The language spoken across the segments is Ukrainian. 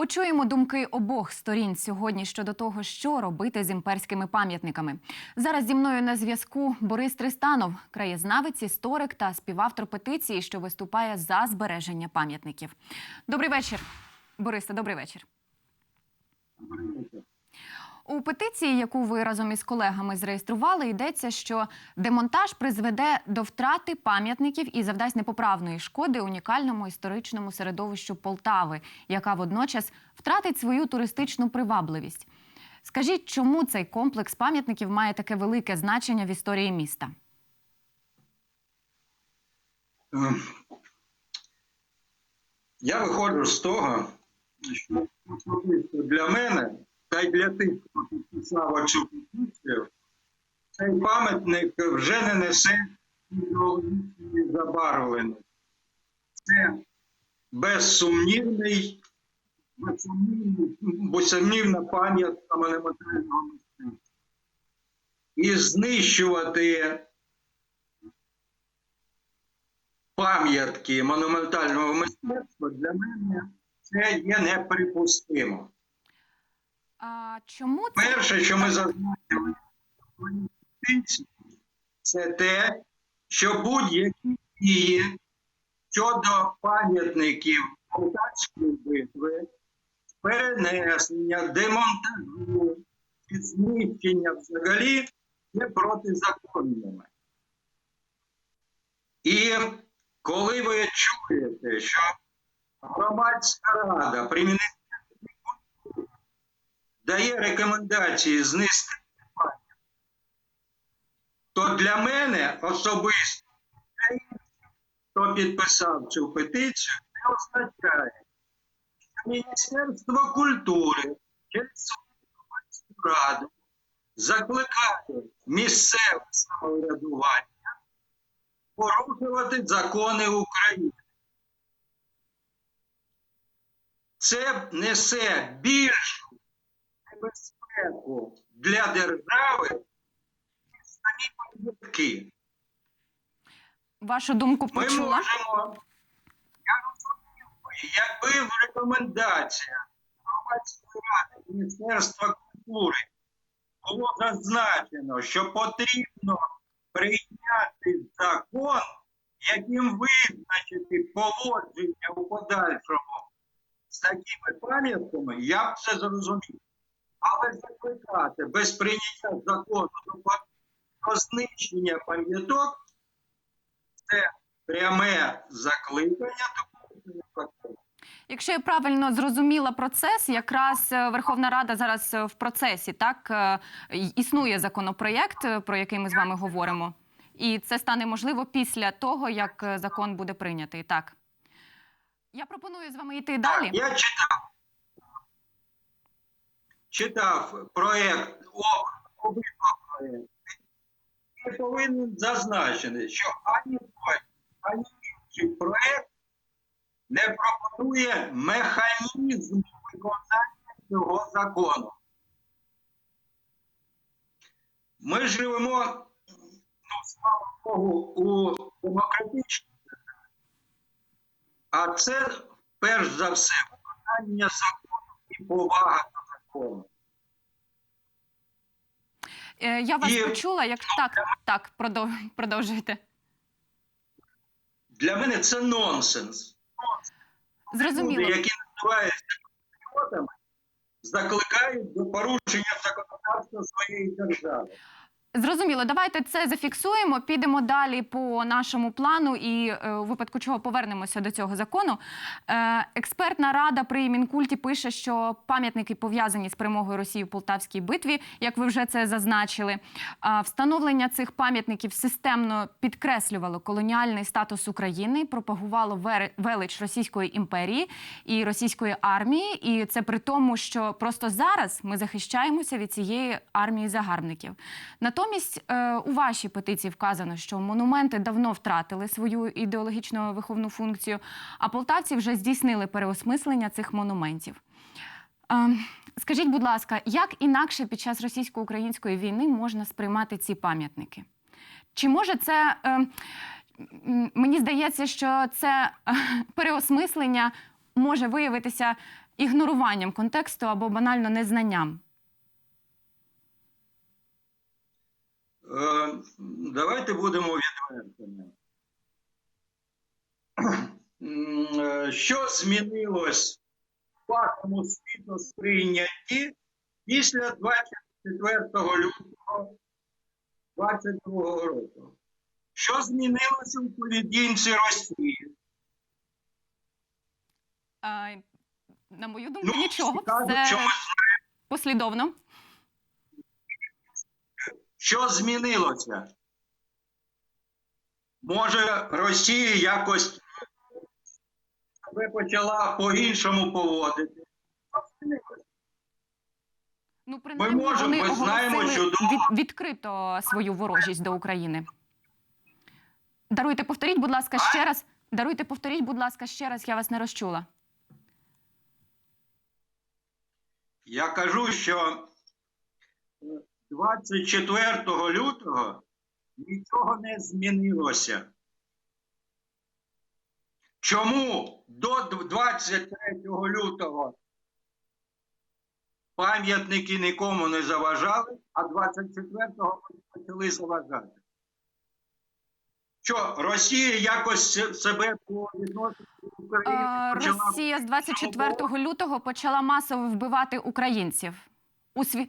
Почуємо думки обох сторін сьогодні щодо того, що робити з імперськими пам'ятниками. Зараз зі мною на зв'язку Борис Тристанов, краєзнавець, історик та співавтор петиції, що виступає за збереження пам'ятників. Добрий вечір, Борисе. Добрий вечір. У петиції, яку ви разом із колегами зареєстрували, йдеться, що демонтаж призведе до втрати пам'ятників і завдасть непоправної шкоди унікальному історичному середовищу Полтави, яка водночас втратить свою туристичну привабливість. Скажіть, чому цей комплекс пам'ятників має таке велике значення в історії міста? Ем, Я виходжу з того, що для мене, та й для тих, хто підписав оцю петицію, цей пам'ятник вже не несе ідеологічної забарвленості. Це безсумнівний, безсумнівна пам'ятка монументального мистецтва. І знищувати пам'ятки монументального мистецтва для мене це є неприпустимо. А чому це Перше, що ми зазначили це те, що будь-які дії щодо пам'ятників Полтавської битви, перенесення, демонтажу і знищення взагалі є протизаконними. І коли ви чуєте, що громадська рада при Міністерстві дає рекомендації пам'ятник, то для мене особисто, хто підписав цю петицію, це означає, що Міністерство культури через раду закликає місцеве самоврядування порушувати закони України. Це несе більшу небезпеку для держави, самі пам'ятки. вашу думку Ми можемо, я розумію, якби в рекомендаціях громадської ради Міністерства культури було зазначено, що потрібно прийняти закон, яким визначити поводження у подальшому з такими пам'ятками, я б це зрозумів. Але закликати без прийняття закону про знищення пам'яток це пряме закликання до. Якщо я правильно зрозуміла процес, якраз е, Верховна Рада зараз е, в процесі, так е, існує законопроєкт, про який ми з вами говоримо, і це стане можливо після того, як закон буде прийнятий. Так я пропоную з вами йти далі. Я читав, читав проєкт обидва проєкти і повинен зазначити, що ані той, ані інший проєкт не пропонує механізм виконання цього закону. Ми живемо, ну, слава Богу, у демократичній державі. А це перш за все виконання закону і повага закону. Е, Я вас І- почула. Як так, так, продов- продовжуйте. Для мене це нонсенс. Зрозуміло. Люди, які називаються патріотами, закликають до порушення законодавства своєї держави. Зрозуміло, давайте це зафіксуємо. Підемо далі по нашому плану і е, у випадку чого повернемося до цього закону. Е, експертна рада при Мінкульті пише, що пам'ятники пов'язані з перемогою Росії в Полтавській битві, як ви вже це зазначили. Встановлення цих пам'ятників системно підкреслювало колоніальний статус України, пропагувало велич Російської імперії і російської армії. І це при тому, що просто зараз ми захищаємося від цієї армії загарбників. Натомість е, у вашій петиції вказано, що монументи давно втратили свою ідеологічно виховну функцію, а полтавці вже здійснили переосмислення цих монументів. Е, Скажіть, будь ласка, як інакше під час російсько-української війни можна сприймати ці пам'ятники? Чи може це е, мені здається, що це переосмислення може виявитися ігноруванням контексту або банально незнанням? Давайте будемо відвертими. Е, Що змінилось в вашому світосприйнятті після 24 лютого 22 року? Що змінилося у поведінці Росії? Е, на мою думку, Ну, нічого. Все що послідовно. Що змінилося? Може, Росія якось себе почала по-іншому поводити? Ну, принаймні, можемо, вони ми знаємо чудово. від, відкрито свою ворожість до України. Даруйте, повторіть, будь ласка, ще раз. Даруйте, повторіть, будь ласка, ще раз, я вас не розчула. Я кажу, що 24 лютого нічого не змінилося. Чому до 23 лютого пам'ятники нікому не заважали, а 24-го почали заважати? Що Росія якось себе по до України Росія з 24 лютого почала масово вбивати українців. У сві...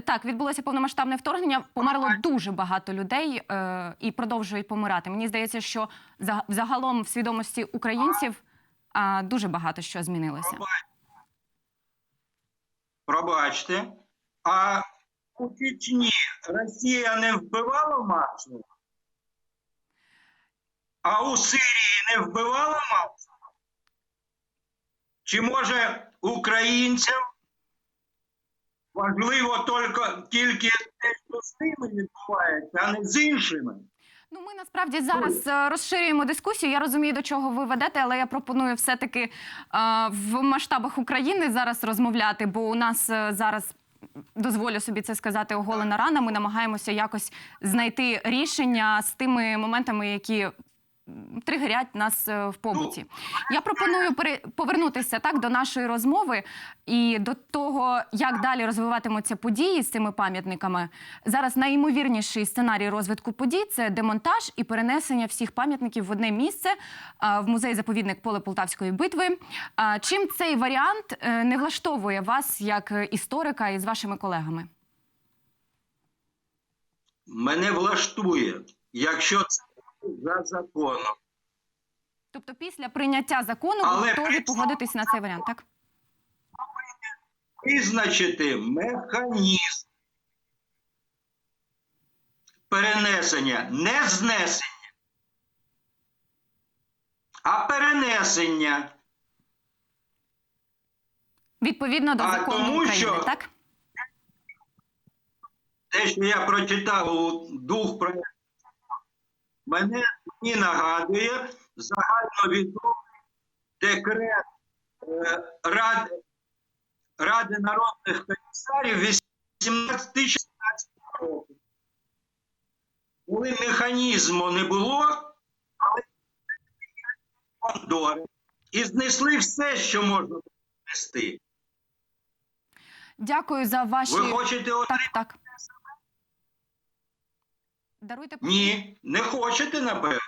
Так, відбулося повномасштабне вторгнення. Померло дуже багато людей е, і продовжують помирати. Мені здається, що за- загалом в свідомості українців е, дуже багато що змінилося. Пробачте. А у Чечні Росія не вбивала масово? А у Сирії не вбивала масово? Чи може українцям важливо тільки, тільки те, що з ними відбувається, а не з іншими? Ну, ми насправді зараз е, розширюємо дискусію. Я розумію, до чого ви ведете, але я пропоную все-таки е, в масштабах України зараз розмовляти, бо у нас е, зараз. Дозволю собі це сказати оголена рана. Ми намагаємося якось знайти рішення з тими моментами, які тригерять нас е, в побуті. Я пропоную повернутися так до нашої розмови і до того, як далі розвиватимуться події з цими пам'ятниками. Зараз найімовірніший сценарій розвитку подій це демонтаж і перенесення всіх пам'ятників в одне місце в музей заповідник поле Полтавської битви. Чим цей варіант е, не влаштовує вас як е, історика і з вашими колегами? Мене влаштує, якщо це за законом. Тобто, після прийняття закону Але готові при погодитись на цей варіант, так? визначити механізм перенесення, не знесення, а перенесення. Відповідно до А закону тому України, що- так? Те, що я прочитав у дух проєкту, мене мені нагадує загальновідомий декрет е, Ради, Ради народних комісарів 18-16 року. Коли механізму не було, але кондори і знесли все, що можна знести. Дякую за ваші. Ви хочете? Так, так. Даруйте Ні, не хочете, напевно.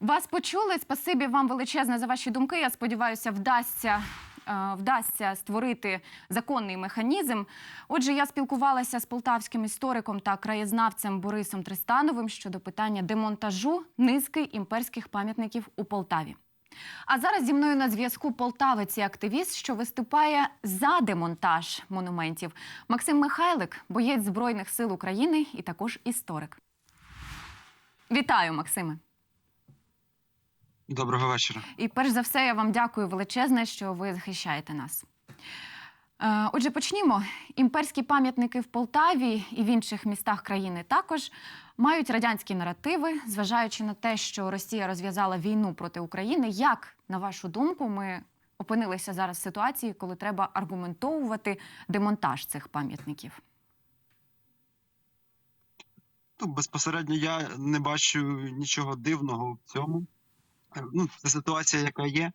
Вас почули. Спасибі вам величезне за ваші думки. Я сподіваюся, вдасться. е, Вдасться створити законний механізм. Отже, я спілкувалася з полтавським істориком та краєзнавцем Борисом Тристановим щодо питання демонтажу низки імперських пам'ятників у Полтаві. А зараз зі мною на зв'язку полтавець і активіст, що виступає за демонтаж монументів. Максим Михайлик, боєць Збройних сил України і також історик. Вітаю, Максиме. Доброго вечора. І перш за все, я вам дякую величезне, що ви захищаєте нас. Е, Отже, почнімо. Імперські пам'ятники в Полтаві і в інших містах країни також мають радянські наративи, зважаючи на те, що Росія розв'язала війну проти України. Як, на вашу думку, ми опинилися зараз в ситуації, коли треба аргументовувати демонтаж цих пам'ятників? Ну, безпосередньо я не бачу нічого дивного в цьому. Е, Ну, це ситуація, яка є.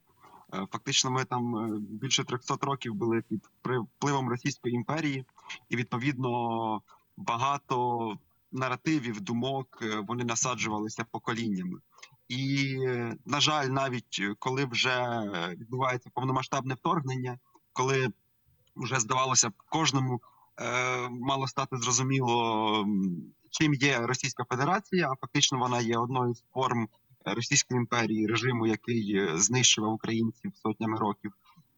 Е, Фактично, ми там е, більше 300 років були під впливом Російської імперії, і відповідно багато наративів, думок е, вони насаджувалися поколіннями. І, на жаль, навіть коли вже відбувається повномасштабне вторгнення, коли вже здавалося б кожному е, мало стати зрозуміло, чим є Російська Федерація, а фактично вона є одною з форм Російської імперії, режиму, який е, знищував українців сотнями років.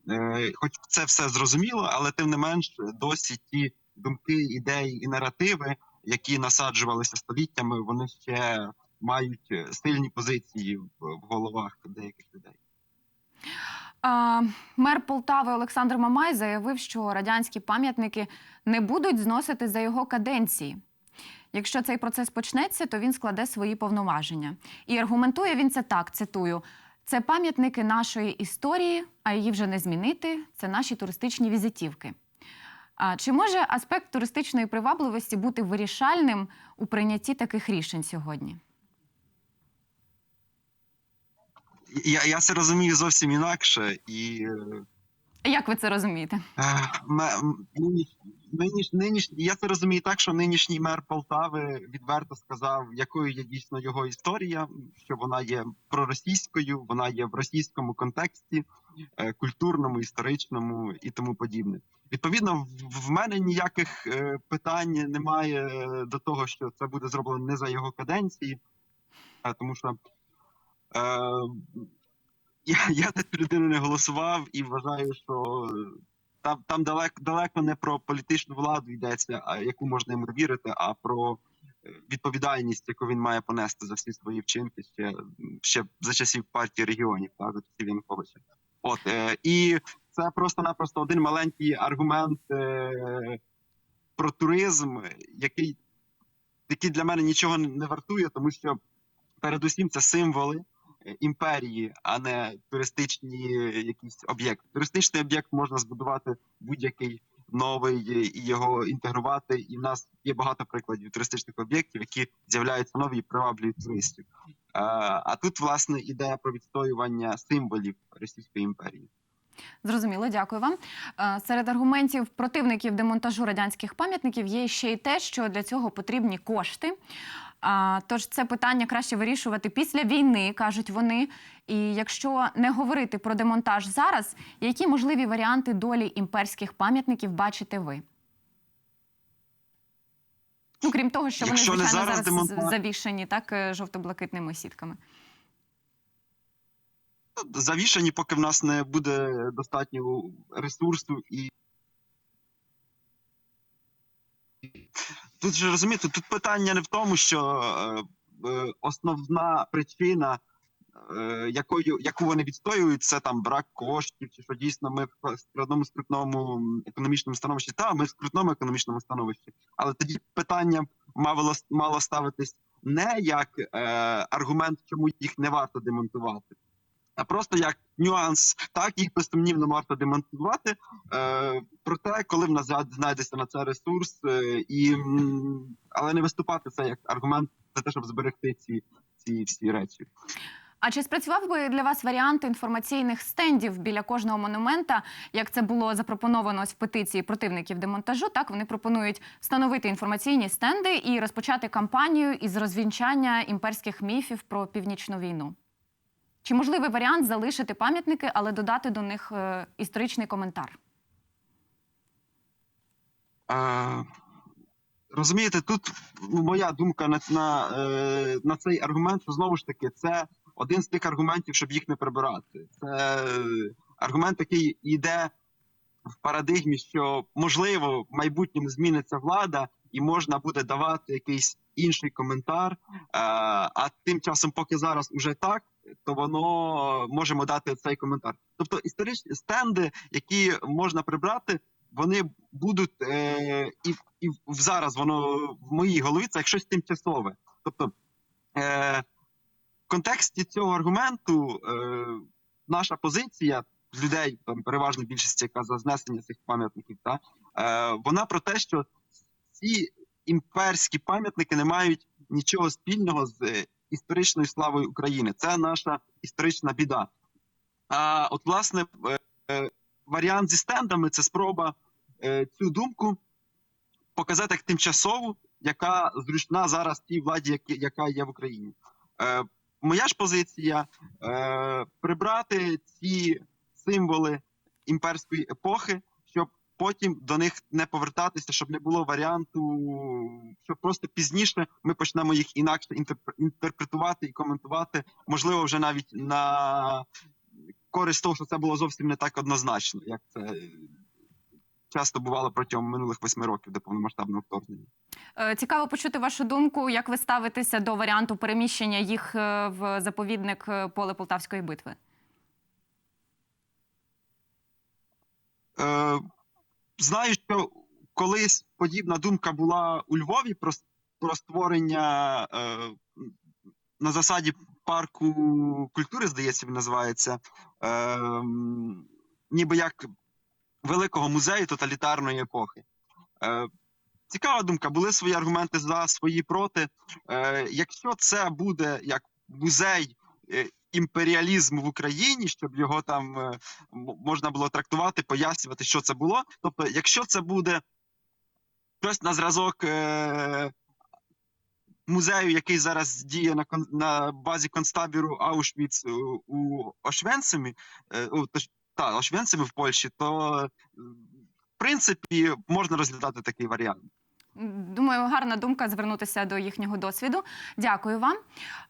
Е, Хоч це все зрозуміло, але тим не менш досі ті думки, ідеї і наративи, які насаджувалися століттями, вони ще мають е, сильні позиції в, головах деяких людей. Мер Полтави Олександр Мамай заявив, що радянські пам'ятники не будуть зносити за його каденції. Якщо цей процес почнеться, то він складе свої повноваження. І аргументує він це так: цитую: це пам'ятники нашої історії, а її вже не змінити. Це наші туристичні візитівки. А чи може аспект туристичної привабливості бути вирішальним у прийнятті таких рішень сьогодні? Я, я це розумію зовсім інакше, і е, Як ви це розумієте? Е, Ниніш, ниніш, я це розумію так, що нинішній мер Полтави відверто сказав, якою є дійсно його історія, що вона є проросійською, вона є в російському контексті, е, культурному, історичному і тому подібне. Відповідно, в- мене ніяких е, питань немає до того, що це буде зроблено не за його каденції, е, тому що е, я, я цю людину не голосував і вважаю, що там, там далеко, далеко не про політичну владу йдеться, яку можна йому вірити, а про е, відповідальність, яку він має понести за всі свої вчинки ще, ще за часів партії регіонів, та за часів Януковича. От е, і це просто-напросто один маленький аргумент е, про туризм, який, який для мене нічого не вартує, тому що передусім це символи імперії, а не туристичні е, якісь об'єкти. Туристичний об'єкт можна збудувати будь-який новий е, і його інтегрувати. І в нас є багато прикладів туристичних об'єктів, які з'являються нові і приваблюють туристів. Е, А тут власне ідея про відстоювання символів Російської імперії. Зрозуміло, дякую вам. Е, Серед аргументів противників демонтажу радянських пам'ятників є ще й те, що для цього потрібні кошти. Тож це питання краще вирішувати після війни, кажуть вони. І якщо не говорити про демонтаж зараз, які можливі варіанти долі імперських пам'ятників бачите ви? Ну, крім того, що Якщо вони звичайно зараз зараз, демонтаж- завішені так е, жовто-блакитними сітками. Завішані, поки в нас не буде достатньо ресурсу і. Тут же розумієте, тут питання не в тому, що е, е, основна причина, е, якою, яку вони відстоюють, це там брак коштів, чи що дійсно ми в скрутному скрутному економічному становищі. Та ми в скрутному економічному становищі. Але тоді питання мало, мало ставитись не як е, аргумент, чому їх не варто демонтувати, просто як нюанс, так їх безсумнівно варто демонтувати. Е, проте, коли в нас знайдеться на це ресурс, е, і але не виступати це як аргумент за те, щоб зберегти ці, ці всі речі. А чи спрацював би для вас варіант інформаційних стендів біля кожного монумента, як це було запропоновано ось в петиції противників демонтажу? Так вони пропонують встановити інформаційні стенди і розпочати кампанію із розвінчання імперських міфів про північну війну. Чи можливий варіант залишити пам'ятники, але додати до них е, історичний коментар? Е, розумієте, тут моя думка на, на, е, на цей аргумент, знову ж таки, це один з тих аргументів, щоб їх не прибирати. Це аргумент, який йде в парадигмі, що можливо в майбутньому зміниться влада, і можна буде давати якийсь інший коментар. Е, а тим часом, поки зараз уже так, то воно можемо дати цей коментар. Тобто історичні стенди, які можна прибрати, вони будуть е, і, і зараз воно в моїй голові це як щось тимчасове. Тобто е, в контексті цього аргументу е, наша позиція людей, там переважно більшості, яка за знесення цих пам'ятників, та, е, вона про те, що ці імперські пам'ятники не мають нічого спільного з е, історичною славою України. Це наша історична біда. А от, власне, е, е, варіант зі стендами це спроба е, цю думку показати як тимчасову, яка зручна зараз тій владі, яка є в Україні. Моя ж позиція прибрати ці символи імперської епохи, потім до них не повертатися, щоб не було варіанту, щоб просто пізніше ми почнемо їх інакше інтерпре- інтерпретувати і коментувати, можливо, вже навіть на користь того, що це було зовсім не так однозначно, як це часто бувало протягом минулих восьми років до повномасштабного вторгнення. Е, Цікаво почути вашу думку, як ви ставитеся до варіанту переміщення їх е, в заповідник е, поле Полтавської битви. Е, знаю, що колись подібна думка була у Львові про, про створення е, на засаді парку культури, здається, він називається, е, ніби як великого музею тоталітарної епохи. Е, цікава думка, були свої аргументи за, свої проти. Е, якщо це буде як музей імперіалізму в Україні, щоб його там е, можна було трактувати, пояснювати, що це було. Тобто, якщо це буде щось на зразок е, музею, який зараз діє на, на базі концтабіру Аушвіц у Ошвенцимі, е, та, Ошвенцимі в Польщі, то в принципі можна розглядати такий варіант. Думаю, гарна думка звернутися до їхнього досвіду. Дякую вам.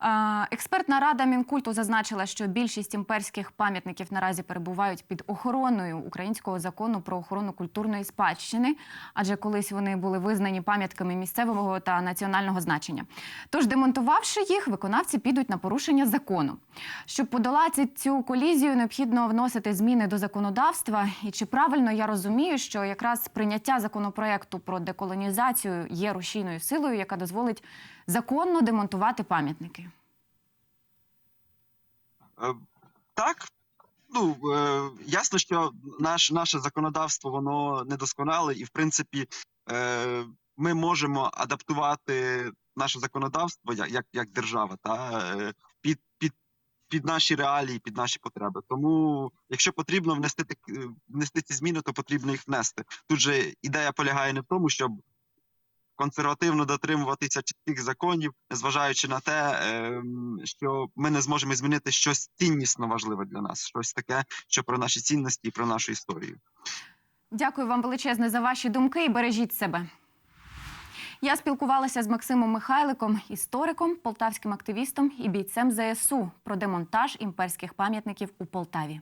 Е, Експертна рада Мінкульту зазначила, що більшість імперських пам'ятників наразі перебувають під охороною українського закону про охорону культурної спадщини, адже колись вони були визнані пам'ятками місцевого та національного значення. Тож, демонтувавши їх, виконавці підуть на порушення закону. Щоб подолати цю колізію, необхідно вносити зміни до законодавства. І чи правильно я розумію, що якраз прийняття законопроекту про деколонізацію є рушійною силою, яка дозволить законно демонтувати пам'ятники? Е, Так, ну е, ясно, що наш, наше законодавство воно недосконале, і в принципі е, ми можемо адаптувати наше законодавство як, як, як держава та під, під, під наші реалії, під наші потреби. Тому, якщо потрібно внести внести ці зміни, то потрібно їх внести. Тут же ідея полягає не в тому, щоб консервативно дотримуватися чітких законів, незважаючи на те, ем, що ми не зможемо змінити щось ціннісно важливе для нас, щось таке, що про наші цінності і про нашу історію. Дякую вам величезне за ваші думки і бережіть себе. Я спілкувалася з Максимом Михайликом, істориком, полтавським активістом і бійцем ЗСУ про демонтаж імперських пам'ятників у Полтаві.